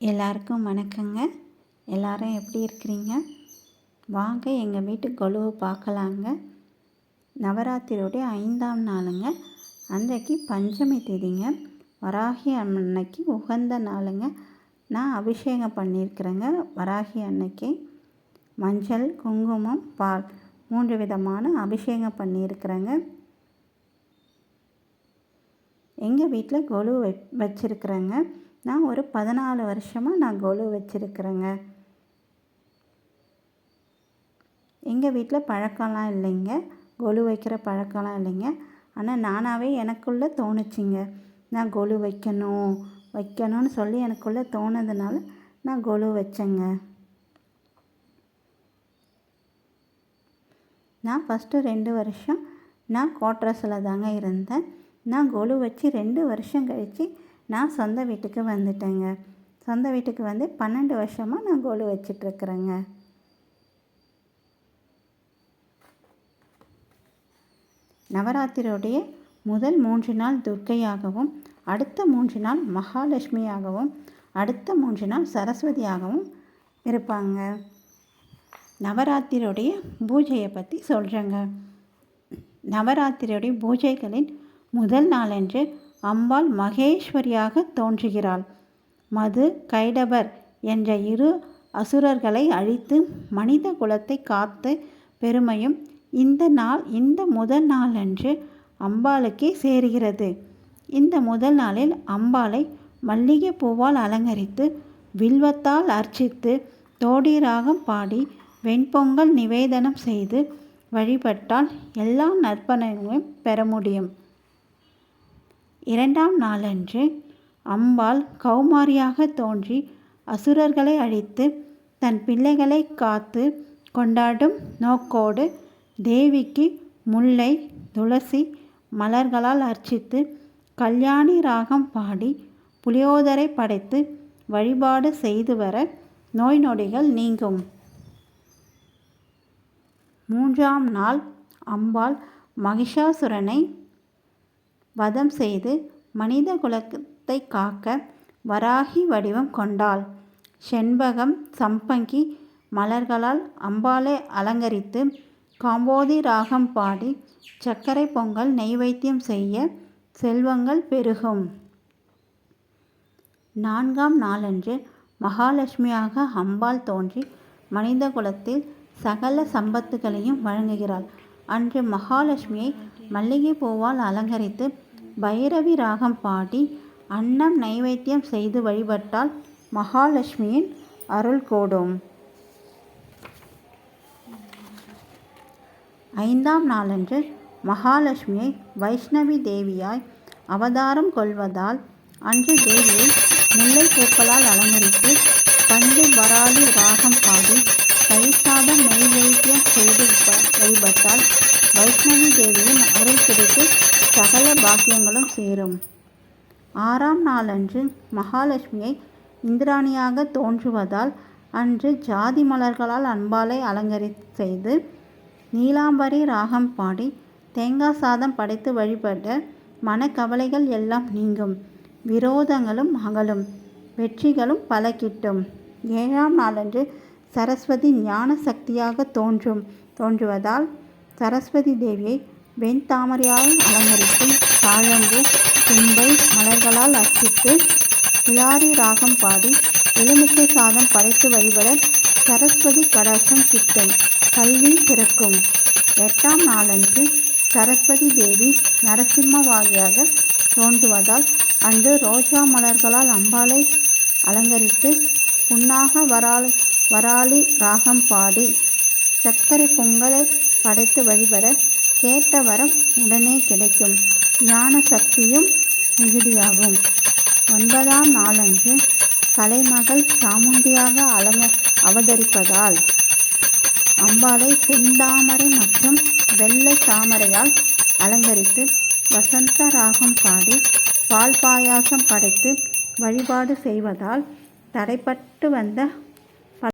எல்லாருக்கும் வணக்கங்க. எல்லாரும் எப்படி இருக்கிறீங்க? வாங்க எங்கள் வீட்டு கொலுவை பார்க்கலாங்க. நவராத்திரியோடைய ஐந்தாம் நாளுங்க. அன்றைக்கு பஞ்சமி தேதிங்க. வராகி அன்னைக்கு உகந்த நாளுங்க. நான் அபிஷேகம் பண்ணியிருக்கிறேங்க. வராகி அன்னைக்கு மஞ்சள் குங்குமம் பால் மூன்று விதமான அபிஷேகம் பண்ணியிருக்கிறேங்க. எங்கள் வீட்டில் கொலு வ வச்சுருக்குறேங்க. நான் ஒரு பதினாலு வருஷமாக நான் கொலு வச்சுருக்குறேங்க. எங்கள் வீட்டில் பழக்கம்லாம் இல்லைங்க. கொலு வைக்கிற பழக்கம்லாம் இல்லைங்க. ஆனால் நானாகவே எனக்குள்ளே தோணுச்சிங்க. நான் கொலு வைக்கணும் வைக்கணும்னு சொல்லி எனக்குள்ளே தோணுதுனால நான் கொலு வச்சேங்க. நான் ஃபஸ்ட்டு ரெண்டு வருஷம் நான் கோட்ரஸில் தாங்க இருந்தேன். நான் கொலு வச்சு ரெண்டு வருஷம் கழித்து நான் சொந்த வீட்டுக்கு வந்துட்டேங்க. சொந்த வீட்டுக்கு வந்து பன்னெண்டு வருஷமாக நான் கோல் வச்சிட்ருக்குறேங்க. நவராத்திரியுடைய முதல் மூன்று நாள் துர்க்கையாகவும் அடுத்த மூன்று நாள் மகாலட்சுமியாகவும் அடுத்த மூன்று நாள் சரஸ்வதியாகவும் இருப்பாங்க. நவராத்திரியுடைய பூஜையை பற்றி சொல்கிறேங்க நவராத்திரியுடைய பூஜைகளின் முதல் நாளன்று அம்பாள் மகேஸ்வரியாக தோன்றுகிறாள். மது கைடபர் என்ற இரு அசுரர்களை அழித்து மனித குலத்தை காத்து பெருமையும் இந்த நாள் இந்த முதல் நாளன்று அம்பாளுக்கே சேருகிறது. இந்த முதல் நாளில் அம்பாளை மல்லிகை பூவால் அலங்கரித்து வில்வத்தால் அர்ச்சித்து தோடி ராகம் பாடி வெண்பொங்கல் நிவேதனம் செய்து வழிபட்டால் எல்லா நற்பனையும் பெற முடியும். இரண்டாம் நாளன்று அம்பாள் கௌமாரியாக தோன்றி அசுரர்களை அழித்து தன் பிள்ளைகளை காத்து கொண்டாடும் நோக்கோடு தேவிக்கு முல்லை துளசி மலர்களால் அர்ச்சித்து கல்யாணி ராகம் பாடி புளியோதரை படைத்து வழிபாடு செய்து வர நோய் நொடிகள் நீங்கும். மூன்றாம் நாள் அம்பாள் மகிஷாசுரனை வதம் செய்து மனித குலத்தை காக்க வராகி வடிவம் கொண்டாள். செண்பகம் சம்பங்கி மலர்களால் அம்பாலை அலங்கரித்து காம்போதி ராகம் பாடி சர்க்கரை பொங்கல் நெய்வைத்தியம் செய்ய செல்வங்கள் பெருகும். நான்காம் நாளன்று மகாலட்சுமியாக அம்பாள் தோன்றி மனித குலத்தில் சகல சம்பத்துகளையும் வழங்குகிறாள். அன்று மகாலட்சுமியை மல்லிகை பூவால் அலங்கரித்து பைரவி ராகம் பாடி அன்னம் நைவேத்தியம் செய்து வழிபட்டால் மகாலட்சுமியின் அருள் கூடும். ஐந்தாம் நாளன்று மகாலட்சுமியை வைஷ்ணவி தேவியாய் அவதாரம் கொள்வதால் அன்று தேவியை முல்லை பூக்களால் அலங்கரித்து பஞ்சு வராளி ராக பாடி கைசாதம் நைவேத்தியம் செய்து வழிபட்டால் வைஷ்ணவி தேவியின் அருள் கிடைத்து சகல பாக்கியங்களும் சேரும். ஆறாம் நாளன்று மகாலட்சுமியை இந்திராணியாக தோன்றுவதால் அன்று ஜாதி மலர்களால் அன்பாலை அலங்கரி செய்து நீலாம்பரி ராகம் பாடி தேங்காய் சாதம் படைத்து வழிபட மனக்கவலைகள் எல்லாம் நீங்கும். விரோதங்களும் அகலும். வெற்றிகளும் பல கிட்டும். ஏழாம் நாளன்று சரஸ்வதி ஞான சக்தியாக தோன்றும். தோன்றுவதால் சரஸ்வதி தேவியை வெண்தாமரையால் அலங்கரித்து தாழம்பூ தும்பை மலர்களால் அர்ச்சித்து கிளாரி ராகம் பாடி எலுமிச்சை சாதம் படைத்து வழிபட சரஸ்வதி கடாட்சம் கிட்டும் கல்வி சிறக்கும். எட்டாம் நாளன்று சரஸ்வதி தேவி நரசிம்மவாகியாக தோன்றுவதால் அன்று ரோஜா மலர்களால் அம்பாலை அலங்கரித்து புன்னாக வராளி வராளி ராகம் பாடி சர்க்கரை பொங்கலை படைத்து வழிபட கேட்ட வரம் உடனே கிடைக்கும். ஞான சக்தியும் மிகுதியாகும். ஒன்பதாம் நாளன்று கலைமகள் சாமுண்டியாக அலங்க அவதரிப்பதால் அம்பாலை செந்தாமரை மற்றும் வெள்ளை தாமரையால் அலங்கரித்து வசந்த ராகம் பாடி பால் பாயாசம் படைத்து வழிபாடு செய்வதால் தடைப்பட்டு வந்த